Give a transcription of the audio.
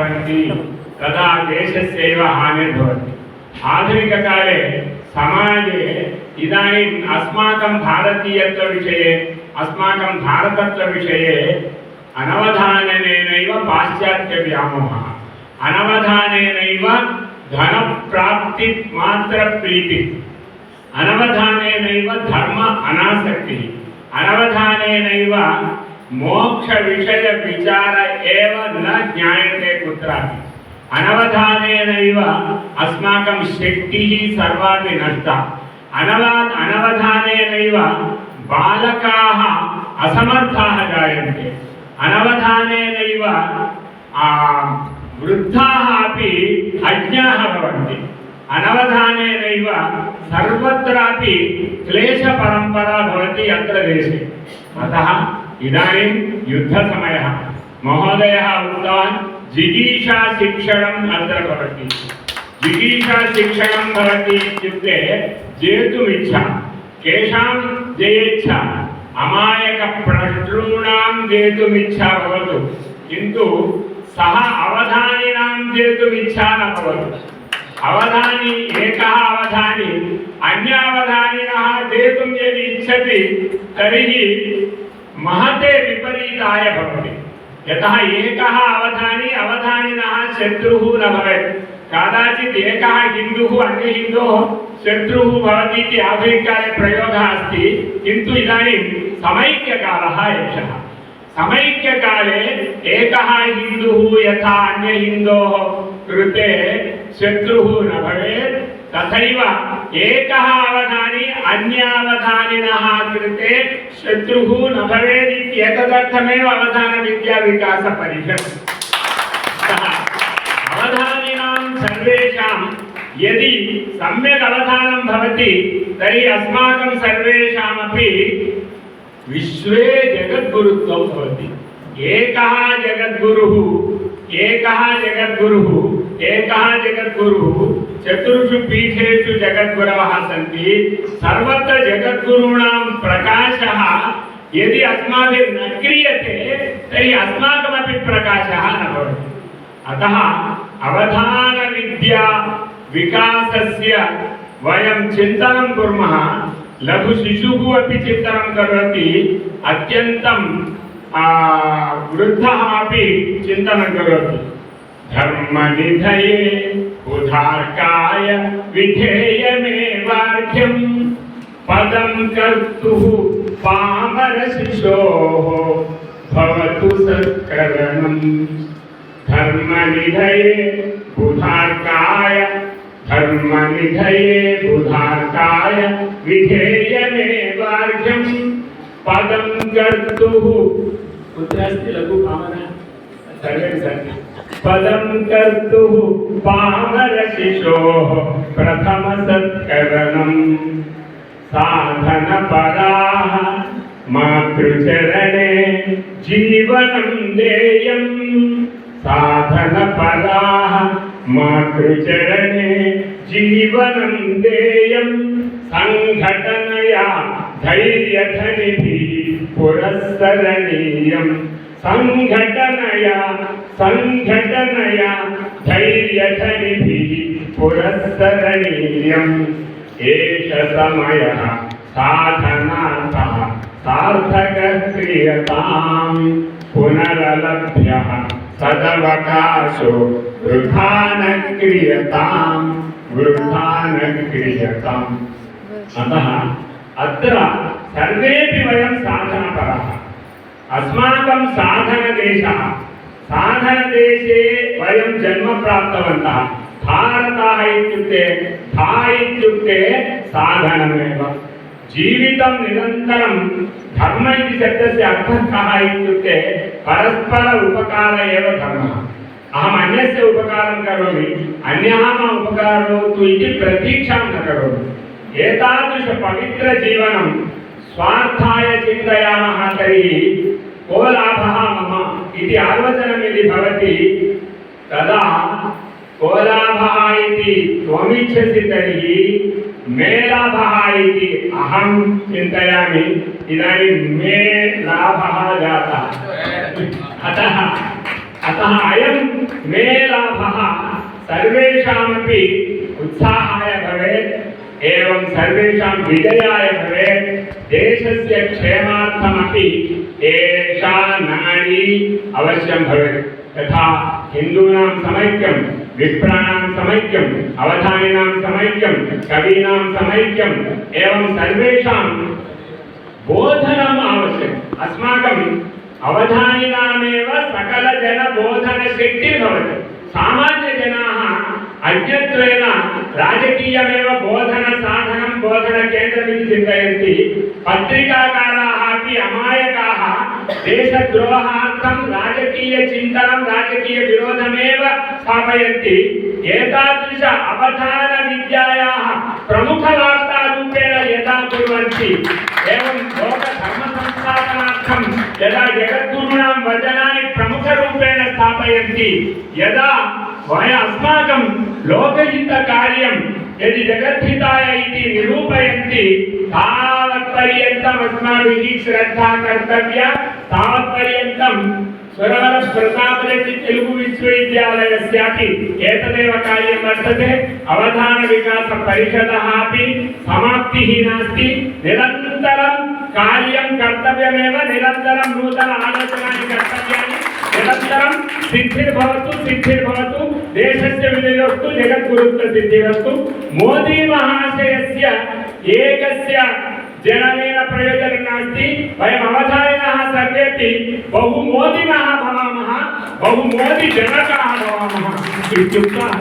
भवन्ति तदा देशस्यैव हानिर्भवति आधुनिककाले समाजे इदानीम् अस्माकं भारतीयत्वविषये अस्माकं भारतत्वविषये अनवधानेनैव पाश्चात्यव्यामोहः अनवधानेनैव धनप्राप्तिमात्रप्रीतिः अनवधानेनैव धर्म अनासक्तिः अनवधानेनैव मोक्षविषयविचार एव न ज्ञायते कुत्रापि अनवधानेनैव अस्माकं शक्तिः सर्वापि नष्टा अनवा अनवधानेनैव बालकाः असमर्थाः जायन्ते अनवधानेनैव आ, वृद्धाः अपि अज्ञाः भवन्ति अनवधानेनैव सर्वत्रापि क्लेशपरम्परा भवति अत्र देशे अतः ఇదానీ యుద్ధ సమయ మహోదయ ఉక్తవాన్ జిగీషా శిక్షణం అంతర భవతి జిగీషా శిక్షణం భవతి ఇత్యుక్తే జేతుమిచ్ఛ కేషాం జయేచ్ఛ అమాయక ప్రశ్నూణాం జేతుమిచ్ఛ భవతు కింటు సహ అవధానినాం జేతుమిచ్ఛ న భవతు అవధాని ఏక అవధాని అన్యావధానినः జేతుం యది ఇచ్చతి తరిగి महते विपरीताय भवति यतः एकः अवधानी अवधानिनः शत्रुः न भवेत् कदाचित् एकः हिन्दुः अन्यहिन्दोः शत्रुः भवति इति आधुनिककाले प्रयोगः अस्ति किन्तु इदानीं समैक्यकालः एषः समैक्यकाले एकः हिन्दुः यथा अन्यहिन्दोः कृते शत्रुः न भवेत् तथैव एकः अवधानी अन्यावधानिनः कृते शत्रुः न भवेत् इत्येतदर्थमेव अवधानविद्याविकासपरिषत् अतः अवधानिनां सर्वेषां यदि सम्यक् अवधानं भवति तर्हि अस्माकं सर्वेषामपि विश्वे जगद्गुरुत्वं भवति एकः जगद्गुरुः एकः जगद्गुरुः एकः जगद्गुरुः चतुर्षु पीठेषु जगद्गुरवः सन्ति सर्वत्र जगद्गुरूणां प्रकाशः यदि अस्माभिर्न क्रियते तर्हि अस्माकमपि प्रकाशः न भवति अतः अवधानविद्या विकासस्य वयं चिन्तनं कुर्मः लघुशिशुः अपि चिन्तनं करोति अत्यन्तं आ, वृद्धः अपि चिन्तनं करोति धर्मनिधये उदार्काय विधेयमेवार्घ्यं पदं कर्तुः पामरशिशोः भवतु सत्करणम् धर्मनिधये बुधार्काय धर्मनिधये बुधार्काय विधेयमेवार्घ्यं पदं कर्तुः कुत्र अस्ति लघुभावना పదం కర్తు పామర శిశో ప్రథమ సత్కరణం. సాధన పరా మాతృచరణే జీవనం దేయం సాధన పరా మాతృచరణే జీవనం దేయం సంఘటనయా ధైర్యధనిధి పురస్సరణీయం. సంఘటనయ సంఘటనయ ధైర్యధనిభి పురస్సరణీయం ఏష సమయ సాధనాత సార్థక క్రియతాం పునరలభ్య సదవకాశో వృధాన క్రియతాం వృధాన క్రియతాం. అత అత్ర సర్వేపి వయం సాధనపరः అస్మాకం సాధన దేశ సాధన దేశే వయం జన్మ ప్రాప్తవంత భారతః ఇత్యుక్తే ధా ఇత్యుక్తే సాధనమేవ జీవితం నిరంతరం ధర్మ ఇది శబ్దస్య అర్థం కः ఇత్యుక్తే పరస్పర ఉపకార ఏవ ధర్మः అహం అన్యస్య ఉపకారం కరోమి అన్యః మమ ఉపకారోతు ఇది ప్రతీక్షాం న కరోమి ఏతాదృశ పవిత్ర జీవనం స్వార్థాయ చింతయామः తరి को लाभः मम इति आलोचनं यदि भवति तदा को लाभः इति त्वमिच्छसि तर्हि मे लाभः इति अहं चिन्तयामि इदानीं मे लाभः जातः अतः अतः अयं मे लाभः सर्वेषामपि उत्साहाय भवेत् एवं सर्वेषां विजयाय भवेत् దేశస్య క్షేమార్థమపి ఏషా నాడీ అవశ్యం భవేత్. తథా హిందూనాం సమైక్యం విప్రాణాం సమైక్యం అవధానినాం సమైక్యం కవీనాం సమైక్యం ఏవం సర్వేషాం బోధనం ఆవశ్యం. అస్మాకం అవధానినామేవ సకల జన బోధన శక్తి భవతి. సామాన్య జనాః అన్యత్వేన రాజకీయమేవ బోధ ಶೋಧನ ಕೇಂದ್ರವಿರಿಸಿದಂತೆ ಪತ್ರಿಕಾಕಾರಾ ಅಪಿ ಅಮಾಯಕಾಹ ದೇಶದ್ರೋಹಾರ್ಥಂ ರಾಜಕೀಯ ಚಿಂತನಂ ರಾಜಕೀಯ ವಿರೋಧಮೇವ ಸ್ಥಾಪಯಂತಿ ಏತಾದೃಶ ಅವಧಾನ ವಿದ್ಯಾಯಾಹ ಪ್ರಮುಖ ವಾರ್ತಾರೂಪೇಣ ಯಥಾ ಕುರ್ವಂತಿ ಏವಂ ಲೋಕ ಧರ್ಮ ಸಂಸ್ಥಾಪನಾರ್ಥಂ ಯದಾ ಜಗದ್ಗುರುಣಾಂ ವಚನಾನಿ ಪ್ರಮುಖ ರೂಪೇಣ ಸ್ಥಾಪಯಂತಿ ಯದಾ ವಯ ಅಸ್ಮಾಕಂ ಲೋಕಹಿತ ಕಾರ್ಯಂ यदि जगद्हिताय इति निरूपयन्ति तावत्पर्यन्तम् अस्माभिः श्रद्धा कर्तव्या तावत्पर्यन्तं सुरवर प्रतापरेड्डी तेलुगु विश्वविद्यालयस्यापि एतदेव कार्यं वर्तते अवधानविकासपरिषदः अपि समाप्तिः नास्ति निरन्तरं कार्यं कर्तव्यमेव निरन्तरं नूतन आलोचनानि कर्तव्यानि నిరంతరం సిద్ధిర్భవతు సిద్ధిర్భవతు దేశస్య విజయోస్తు జగద్గురుత్వ సిద్ధిరస్తు. మోదీ మహాశయస్య ఏకస్య జననేన ప్రయోజనం నాస్తి. వయం అవధారిణ సర్వేపి బహు మోది మహాభవామः బహు మోది జనకాः భవామः ఇత్యుక్తాः